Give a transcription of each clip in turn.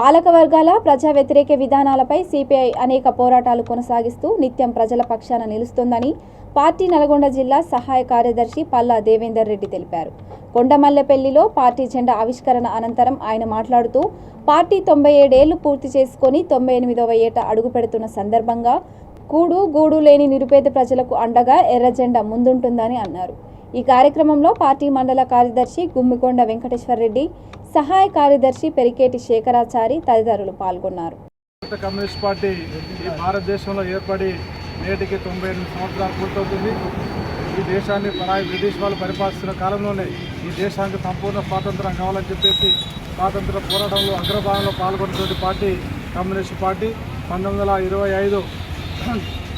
పాలక వర్గాల ప్రజా వ్యతిరేక విధానాలపై సిపిఐ అనేక పోరాటాలు కొనసాగిస్తూ నిత్యం ప్రజల పక్షాన నిలుస్తోందని పార్టీ నల్గొండ జిల్లా సహాయ కార్యదర్శి పల్లా దేవేందర్ రెడ్డి తెలిపారు. కొండమల్లెపల్లిలో పార్టీ జెండా ఆవిష్కరణ అనంతరం ఆయన మాట్లాడుతూ పార్టీ తొంభై ఏడేళ్ళు పూర్తి చేసుకొని తొంభై ఎనిమిదవ ఏట అడుగుపెడుతున్న సందర్భంగా కూడు గూడు లేని నిరుపేద ప్రజలకు అండగా ఎర్రజెండా ముందుంటుందని అన్నారు. ఈ కార్యక్రమంలో పార్టీ మండల కార్యదర్శి గుమ్మికొండ వెంకటేశ్వరరెడ్డి సహాయ కార్యదర్శి పెరికేటి శేఖరాచారి తదితరులు పాల్గొన్నారు. కమ్యూనిస్ట్ పార్టీ ఈ భారతదేశంలో ఏర్పడి నేటికి తొంభై ఎనిమిది సంవత్సరాలు పూర్తవుతుంది. ఈ దేశాన్ని పరాయి బ్రిటిష్ వాళ్ళు పరిపాలిస్తున్న కాలంలోనే ఈ దేశానికి సంపూర్ణ స్వాతంత్రం కావాలని చెప్పేసి స్వాతంత్ర పోరాటంలో అగ్రభాగంలో పాల్గొన్నటువంటి పార్టీ కమ్యూనిస్ట్ పార్టీ. పంతొమ్మిది వందల ఇరవై ఐదు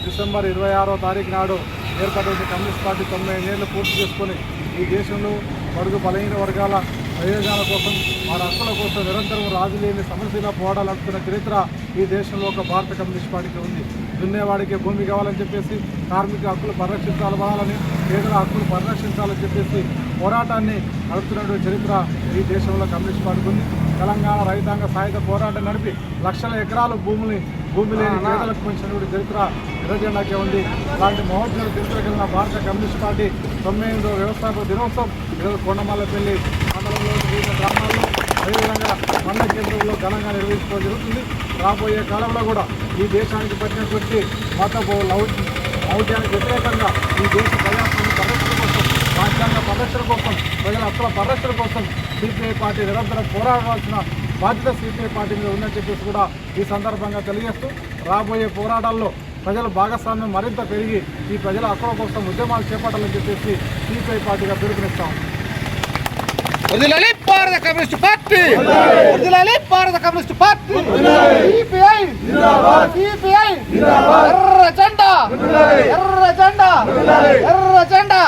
డిసెంబర్ ఇరవై ఆరో తారీఖు నాడు ఏర్పడిన కమ్యూనిస్ట్ పార్టీ తొంభై ఏళ్ళు పూర్తి చేసుకొని ఈ దేశంలో బడుగు బలహీన వర్గాల ప్రయోజనాల కోసం వారి హక్కుల కోసం నిరంతరం రాజు లేని సమస్యగా పోరాడాలు నడుపుతున్న చరిత్ర ఈ దేశంలో ఒక భారత కమ్యూనిస్ట్ పార్టీకి ఉంది. దున్నేవాడికి భూమి కావాలని చెప్పేసి కార్మిక హక్కులు పరిరక్షించాలని పేదల హక్కులు పరిరక్షించాలని చెప్పేసి పోరాటాన్ని నడుపుతున్నటువంటి చరిత్ర ఈ దేశంలో కమ్యూనిస్ట్ పార్టీకి ఉంది. తెలంగాణ రైతాంగ సాయుధ పోరాటం నడిపి లక్షల ఎకరాల భూముల్ని భూమి లేని పేదలకు పెంచినటువంటి చరిత్ర ఎర్రజెండాకే ఉంది. అలాంటి మహోద్యోగ చరిత్ర కలిగిన భారత కమ్యూనిస్ట్ పార్టీ తొంభై ఎనిమిదో వ్యవస్థాపక దినోత్సవం ఈరోజు కొండమల్లపల్లి అదేవిధంగా కేంద్రంలో ఘనంగా నిర్వహించుకోవడం జరుగుతుంది. రాబోయే కాలంలో కూడా ఈ దేశానికి పట్టినటువంటి మత లౌ వ్యతిరేకంగా ఈ దేశ ప్రజాస్వామ్య పరిరక్షణ కోసం రాజ్యాంగ పరిరక్షణ కోసం ప్రజల హక్కుల పరిరక్షణ కోసం సిపిఐ పార్టీ నిరంతరం పోరాడాల్సిన బాధ్యత సిపిఐ పార్టీ మీద ఉందని చెప్పేసి కూడా ఈ సందర్భంగా తెలియజేస్తూ రాబోయే పోరాటాల్లో ప్రజల భాగస్వామ్యం మరింత పెరిగి ఈ ప్రజల హక్కుల కోసం ఉద్యమాలు చేపట్టాలని చెప్పేసి సిపిఐ పార్టీగా పిలుపునిస్తాం వదిలాలి భారత కమ్యూనిస్ట్ పార్టీ. వదిలాలి భారత కమ్యూనిస్ట్ పార్టీ. సిపిఐ సిపిఐ ఎర్ర జెండా ఎర్ర జెండా ఎర్ర జెండా.